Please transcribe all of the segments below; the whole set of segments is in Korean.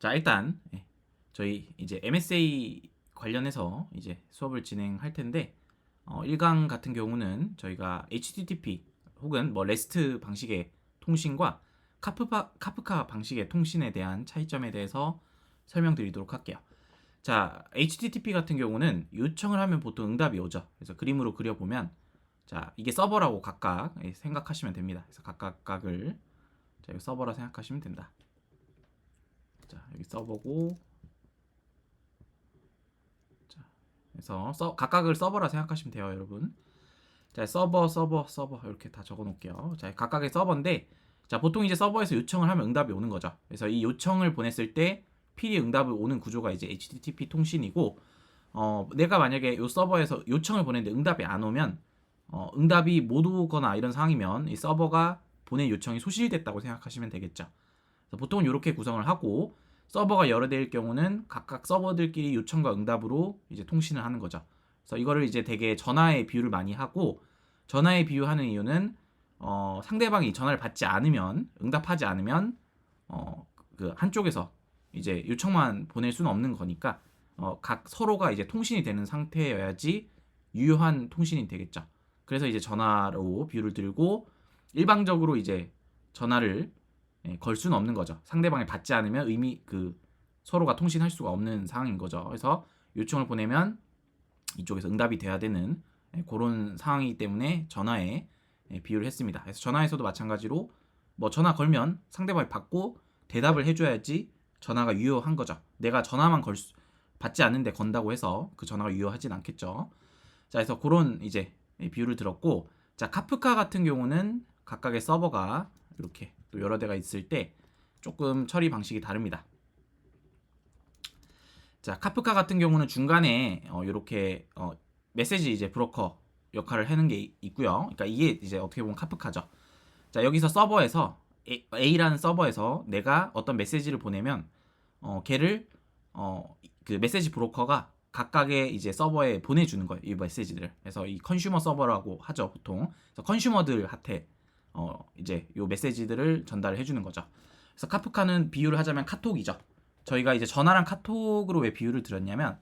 자 일단 예, 저희 이제 MSA 관련해서 이제 수업을 진행할 텐데 어, 1강 같은 경우는 저희가 HTTP 혹은 뭐 REST 방식의 통신과 카프파, 카프카 방식의 통신에 대한 차이점에 대해서 설명드리도록 할게요. 자, HTTP 같은 경우는 요청을 하면 보통 응답이 오죠. 그래서 그림으로 그려보면 자, 이게 서버라고 각각 예, 생각하시면 됩니다. 그래서 각각 각을 자, 서버라 생각하시면 된다. 자, 여기 서버고 자, 그래서 서, 각각을 서버라 생각하시면 돼요, 여러분. 자, 서버, 서버, 서버 이렇게 다 적어 놓을게요. 자, 각각의 서버인데 자, 보통 이제 서버에서 요청을 하면 응답이 오는 거죠. 그래서 이 요청을 보냈을 때 필히 응답을 오는 구조가 이제 HTTP 통신이고 어, 내가 만약에 요 서버에서 요청을 보냈는데 응답이 안 오면 어, 응답이 못 오거나 이런 상황이면 이 서버가 보낸 요청이 소실됐다고 생각하시면 되겠죠. 보통은 이렇게 구성을 하고 서버가 여러 대일 경우는 각각 서버들끼리 요청과 응답으로 이제 통신을 하는 거죠. 그래서 이거를 이제 되게 전화에 비유를 많이 하고 전화에 비유하는 이유는 어, 상대방이 전화를 받지 않으면 응답하지 않으면 어, 그 한쪽에서 이제 요청만 보낼 수는 없는 거니까 어, 각 서로가 이제 통신이 되는 상태여야지 유효한 통신이 되겠죠. 그래서 이제 전화로 비유를 들고 일방적으로 이제 전화를 예, 걸 수는 없는 거죠. 상대방이 받지 않으면 의미 그 서로가 통신할 수가 없는 상황인 거죠. 그래서 요청을 보내면 이쪽에서 응답이 돼야 되는 예, 그런 상황이기 때문에 전화에 예, 비유를 했습니다. 그래서 전화에서도 마찬가지로 뭐 전화 걸면 상대방이 받고 대답을 해줘야지 전화가 유효한 거죠. 내가 전화만 걸 수, 받지 않는데 건다고 해서 그 전화가 유효하진 않겠죠. 자, 그래서 그런 이제 비유를 들었고, 자 카프카 같은 경우는 각각의 서버가 이렇게 또 여러 대가 있을 때 조금 처리 방식이 다릅니다. 자 카프카 같은 경우는 중간에 어, 이렇게 어, 메시지 이제 브로커 역할을 하는 게 있고요. 그러니까 이게 이제 어떻게 보면 카프카죠. 자 여기서 서버에서 A라는 서버에서 내가 어떤 메시지를 보내면 어, 걔를 어, 그 메시지 브로커가 각각의 이제 서버에 보내주는 거예요. 이 메시지들. 그래서 이 컨슈머 서버라고 하죠, 보통. 그래서 컨슈머들한테 어, 이제 요 메시지들을 전달을 해주는 거죠. 그래서 카프카는 비유를 하자면 카톡이죠. 저희가 이제 전화랑 카톡으로 왜 비유를 드렸냐면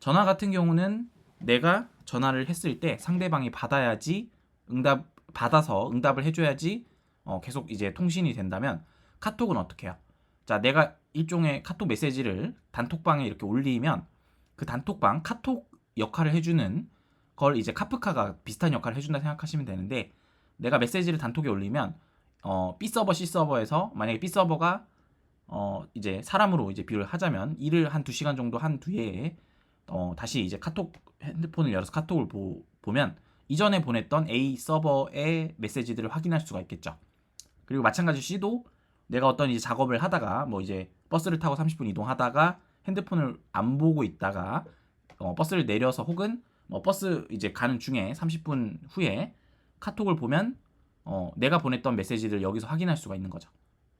전화 같은 경우는 내가 전화를 했을 때 상대방이 받아야지 응답 받아서 응답을 해줘야지 어, 계속 이제 통신이 된다면 카톡은 어떻게 해요? 자, 내가 일종의 카톡 메시지를 단톡방에 이렇게 올리면 그 단톡방 카톡 역할을 해주는 걸 이제 카프카가 비슷한 역할을 해준다 생각하시면 되는데 내가 메시지를 단톡에 올리면 어, B 서버, C 서버에서 만약에 B 서버가 어, 이제 사람으로 이제 비유를 하자면 일을 한 2시간 정도 한 뒤에 어, 다시 이제 카톡 핸드폰을 열어서 카톡을 보, 보면 이전에 보냈던 A 서버의 메시지들을 확인할 수가 있겠죠. 그리고 마찬가지 C도 내가 어떤 이제 작업을 하다가 뭐 이제 버스를 타고 30분 이동하다가 핸드폰을 안 보고 있다가 어, 버스를 내려서 혹은 뭐 버스 이제 가는 중에 30분 후에 카톡을 보면 어, 내가 보냈던 메시지를 여기서 확인할 수가 있는 거죠.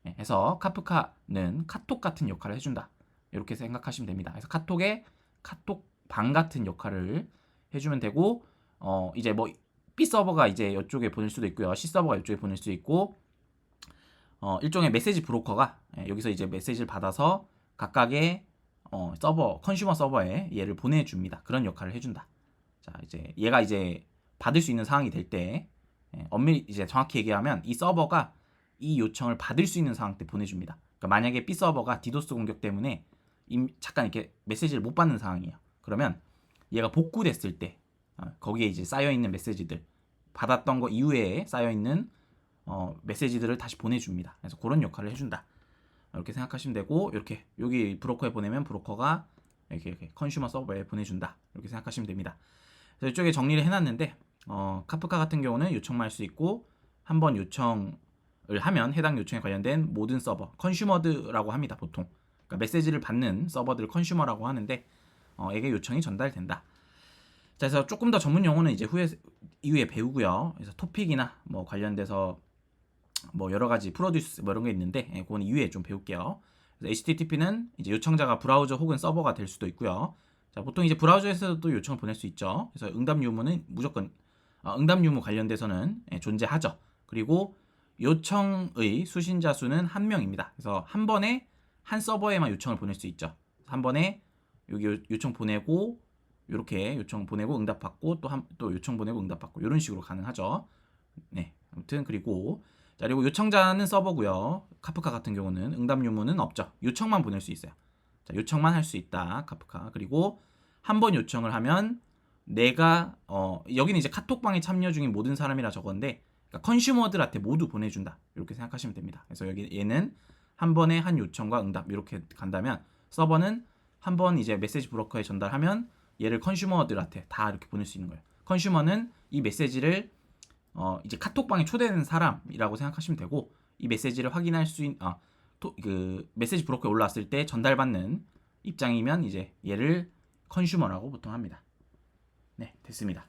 네, 그래서 카프카는 카톡 같은 역할을 해준다. 이렇게 생각하시면 됩니다. 그래서 카톡에 카톡 방 같은 역할을 해주면 되고 어, 이제 뭐 B 서버가 이제 이쪽에 보낼 수도 있고요. C 서버가 이쪽에 보낼 수 있고 어, 일종의 메시지 브로커가 예, 여기서 이제 메시지를 받아서 각각의 어, 서버 컨슈머 서버에 얘를 보내줍니다. 그런 역할을 해준다. 자 이제 얘가 이제 받을 수 있는 상황이 될때 예, 엄밀히 이제 정확히 얘기하면 이 서버가 이 요청을 받을 수 있는 상황 때 보내줍니다. 그러니까 만약에 B 서버가 디도스 공격 때문에 임, 잠깐 이렇게 메시지를 못 받는 상황이에요. 그러면 얘가 복구됐을 때 어, 거기에 이제 쌓여 있는 메시지들 받았던 거 이후에 쌓여 있는 어, 메시지들을 다시 보내줍니다. 그래서 그런 역할을 해준다. 이렇게 생각하시면 되고 이렇게 여기 브로커에 보내면 브로커가 이렇게, 이렇게 컨슈머 서버에 보내준다. 이렇게 생각하시면 됩니다. 그래서 이쪽에 정리를 해놨는데 어, 카프카 같은 경우는 요청만 할 수 있고 한 번 요청을 하면 해당 요청에 관련된 모든 서버 컨슈머드라고 합니다. 보통 그러니까 메시지를 받는 서버들 컨슈머라고 하는데 어, 에게 요청이 전달된다. 자, 그래서 조금 더 전문 용어는 이제 후에 이후에 배우고요. 그래서 토픽이나 뭐 관련돼서 뭐 여러 가지 프로듀스 뭐 이런 게 있는데 예, 그건 이후에 좀 배울게요. HTTP는 이제 요청자가 브라우저 혹은 서버가 될 수도 있고요. 자, 보통 이제 브라우저에서도 요청을 보낼 수 있죠. 그래서 응답 유무는 무조건 어, 응답 유무 관련돼서는 예, 존재하죠. 그리고 요청의 수신자 수는 한 명입니다. 그래서 한 번에 한 서버에만 요청을 보낼 수 있죠. 한 번에 여기 요- 요청 보내고 이렇게 요청 보내고 응답 받고 또 한 또 요청 보내고 응답 받고 이런 식으로 가능하죠. 네. 아무튼 그리고 자 그리고 요청자는 서버고요. 카프카 같은 경우는 응답 유무는 없죠. 요청만 보낼 수 있어요. 자, 요청만 할 수 있다. 카프카. 그리고 한 번 요청을 하면 내가 어 여기는 이제 카톡방에 참여 중인 모든 사람이라 적었는데 그러니까 컨슈머들한테 모두 보내준다. 이렇게 생각하시면 됩니다. 그래서 여기 얘는 한 번에 한 요청과 응답 이렇게 간다면 서버는 한 번 이제 메시지 브로커에 전달하면 얘를 컨슈머들한테 다 이렇게 보낼 수 있는 거예요. 컨슈머는 이 메시지를 어 이제 카톡방에 초대되는 사람이라고 생각하시면 되고 이 메시지를 확인할 수 있는 아, 토, 그 메시지 브로커에 올라왔을 때 전달받는 입장이면 이제 얘를 컨슈머라고 보통 합니다. 네, 됐습니다.